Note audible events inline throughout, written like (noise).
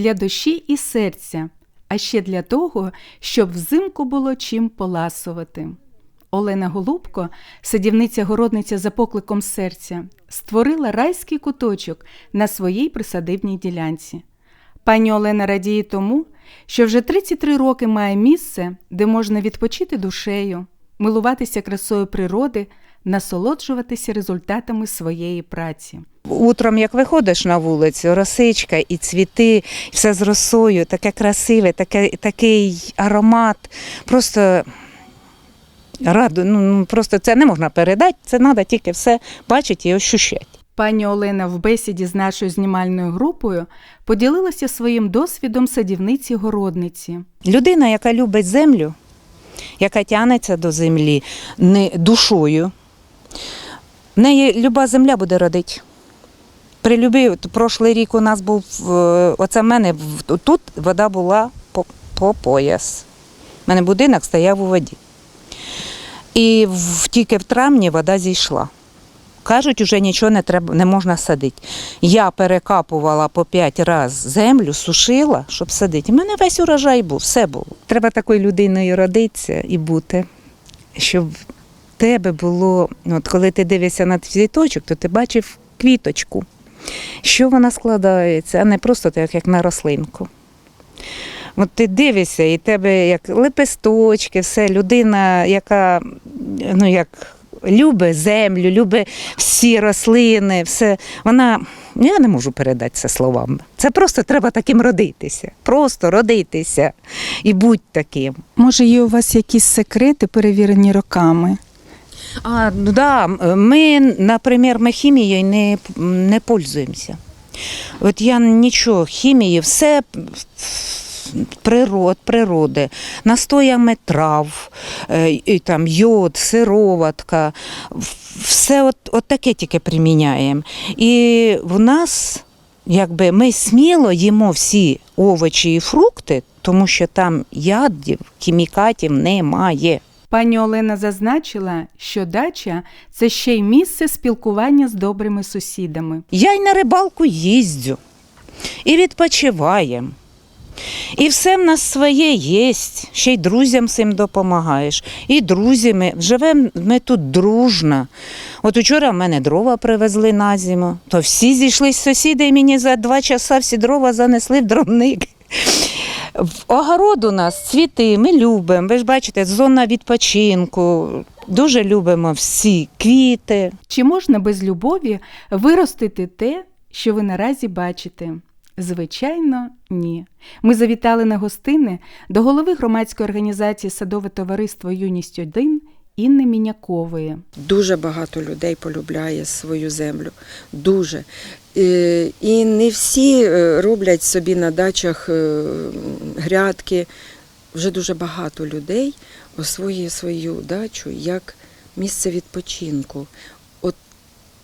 для душі і серця, а ще для того, щоб взимку було чим поласувати. Олена Голубко, садівниця-городниця за покликом серця, створила райський куточок на своїй присадибній ділянці. Пані Олена радіє тому, що вже 33 роки має місце, де можна відпочити душею, милуватися красою природи, насолоджуватися результатами своєї праці. Утром, як виходиш на вулицю, росичка і цвіти, все з росою, таке красиве, таке, такий аромат. Просто раду, ну, ну, просто це не можна передати, це треба тільки все бачити і ощущати. Пані Олена в бесіді з нашою знімальною групою поділилася своїм досвідом садівниці-городниці. Людина, яка любить землю, яка тягнеться до землі не душою, в неї люба земля буде родити. При любі, прошлий рік у нас був, оце в мене тут вода була по, по пояс. У мене будинок стояв у воді. І в, тільки в травні вода зійшла. Кажуть, вже нічого не треба, не можна садити. Я перекапувала по п'ять разів землю, сушила, щоб садити. У мене весь урожай був, все було. Треба такою людиною родитися і бути, щоб в тебе було, от коли ти дивишся на цвіточок, то ти бачив квіточку, що вона складається, а не просто так, як на рослинку. От ти дивишся, і тебе як лепесточки, все, людина, яка ну, як любить землю, любить всі рослини, все. Вона, ну, я не можу передати це словами. Це просто треба таким родитися. Просто родитися і будь таким. Може, є у вас якісь секрети, перевірені роками? А, ну да, ми, наприклад, ми хімією не, не пользуємося. От я нічого, хімії, все природ, природи, настоями трав, і там йод, сироватка, все от, от таке тільки приміняємо. І в нас, якби ми сміло їмо всі овочі і фрукти, тому що там ядів, хімікатів немає. Пані Олена зазначила, що дача це ще й місце спілкування з добрими сусідами. Я й на рибалку їздю і відпочиваємо. І все в нас своє є, ще й друзям цим допомагаєш. І друзі, ми живемо ми тут дружно. От учора в мене дрова привезли на зиму, то всі зійшлись сусіди і мені за два часа всі дрова занесли в дровник. Огород у нас цвіти, ми любимо. Ви ж бачите, зона відпочинку. Дуже любимо всі квіти. Чи можна без любові виростити те, що ви наразі бачите? Звичайно, ні. Ми завітали на гостини до голови громадської організації Садове товариство Юність 1 Інни Мінякової. Дуже багато людей полюбляє свою землю. Дуже. Е, І не всі е, роблять собі на дачах е, грядки. Вже дуже багато людей освоює свою дачу як місце відпочинку.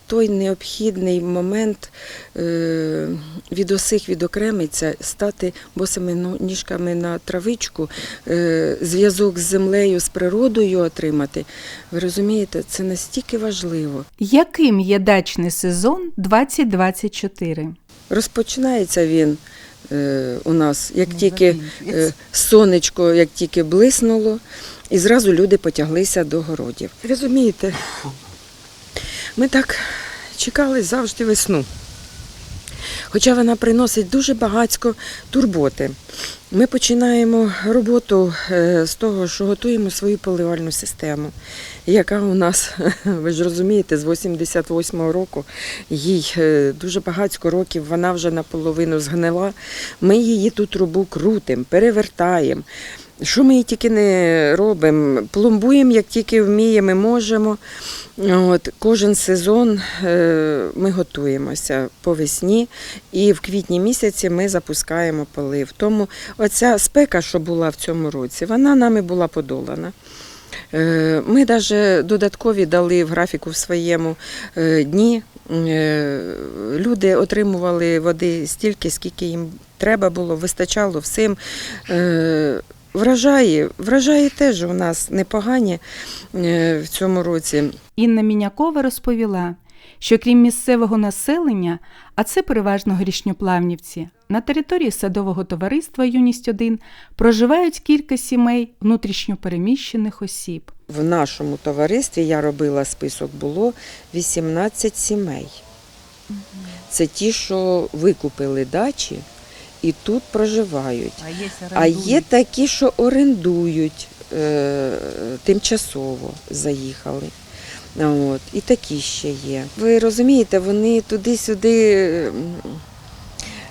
Той необхідний момент е, від усіх відокремиться, стати босими ну- ніжками на травичку, е, зв'язок з землею, з природою отримати. Ви розумієте, це настільки важливо. Яким є дачний сезон 2024? Розпочинається він е, у нас, як тільки е, сонечко, як тільки блиснуло, і зразу люди потяглися до городів. Розумієте, ми так чекали завжди весну. Хоча вона приносить дуже багатько турботи. Ми починаємо роботу е, з того, що готуємо свою поливальну систему, яка у нас, (laughs) ви ж розумієте, з 88-го року, їй е, дуже багатько років, вона вже наполовину згнила. Ми її ту трубу крутимо, перевертаємо. Що ми тільки не робимо, пломбуємо, як тільки вміємо, можемо. От, кожен сезон е, ми готуємося по весні, і в квітні місяці ми запускаємо полив. Тому оця спека, що була в цьому році, вона нами була подолана. Е, Ми навіть додаткові дали в графіку в своєму е, дні. Люди отримували води стільки, скільки їм треба було, вистачало всім. Врожаї, врожаї теж у нас непогані е, в цьому році. Інна Мінякова розповіла, що крім місцевого населення, а це переважно грішньоплавнівці, на території садового товариства Юність 1 проживають кілька сімей внутрішньопереміщених осіб. В нашому товаристві я робила список, було 18 сімей. Це ті, що викупили дачі і тут проживають. А є такі, що орендують е, тимчасово заїхали. От, і такі ще є. Ви розумієте, вони туди-сюди.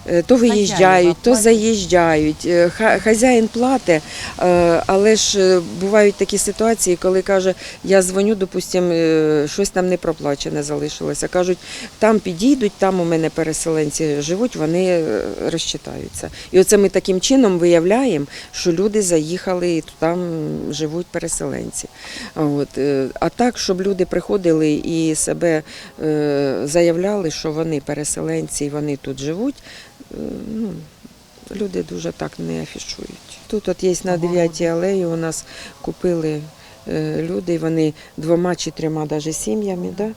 Е, То виїжджають, то заїжджають. Е, ха- Хазяїн платить, е, але ж е, бувають такі ситуації, коли каже, я дзвоню, допустимо, е, щось там не проплачене залишилося. Кажуть, там підійдуть, там у мене переселенці живуть, вони розчитаються. І оце ми таким чином виявляємо, що люди заїхали і там живуть переселенці. От. А так, щоб люди приходили і себе заявляли, що вони переселенці і вони тут живуть, ну, люди дуже так не афішують. Тут от є на 9 алеї у нас купили е, люди, вони двома чи трьома даже сім'ями. Да?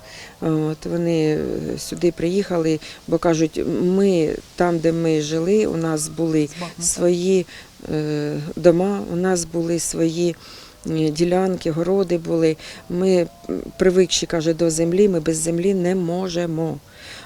От, вони е, сюди приїхали, бо кажуть, ми там, де ми жили, у нас були свої е, дома, у нас були свої е, ділянки, городи були. Ми привикші, каже, до землі, ми без землі не можемо.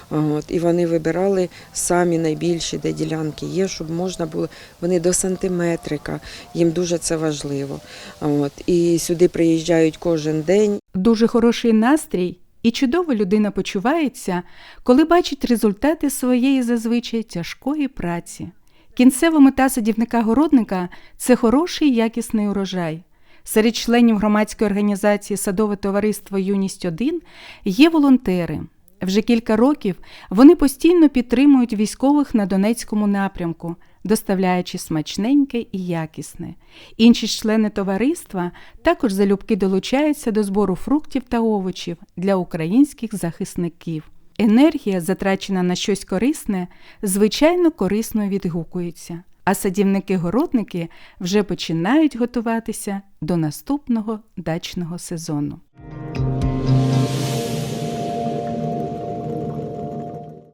От, і вони вибирали самі найбільші, де ділянки є, щоб можна було. Вони до сантиметрика, їм дуже це важливо. От, і сюди приїжджають кожен день. Дуже хороший настрій і чудово людина почувається, коли бачить результати своєї зазвичай тяжкої праці. Кінцева мета садівника-городника це хороший якісний урожай. Серед членів громадської організації Садове товариство Юність 1 є волонтери. Вже кілька років вони постійно підтримують військових на Донецькому напрямку, доставляючи смачненьке і якісне. Інші члени товариства також залюбки долучаються до збору фруктів та овочів для українських захисників. Енергія, затрачена на щось корисне, звичайно корисно відгукується, а садівники-городники вже починають готуватися до наступного дачного сезону.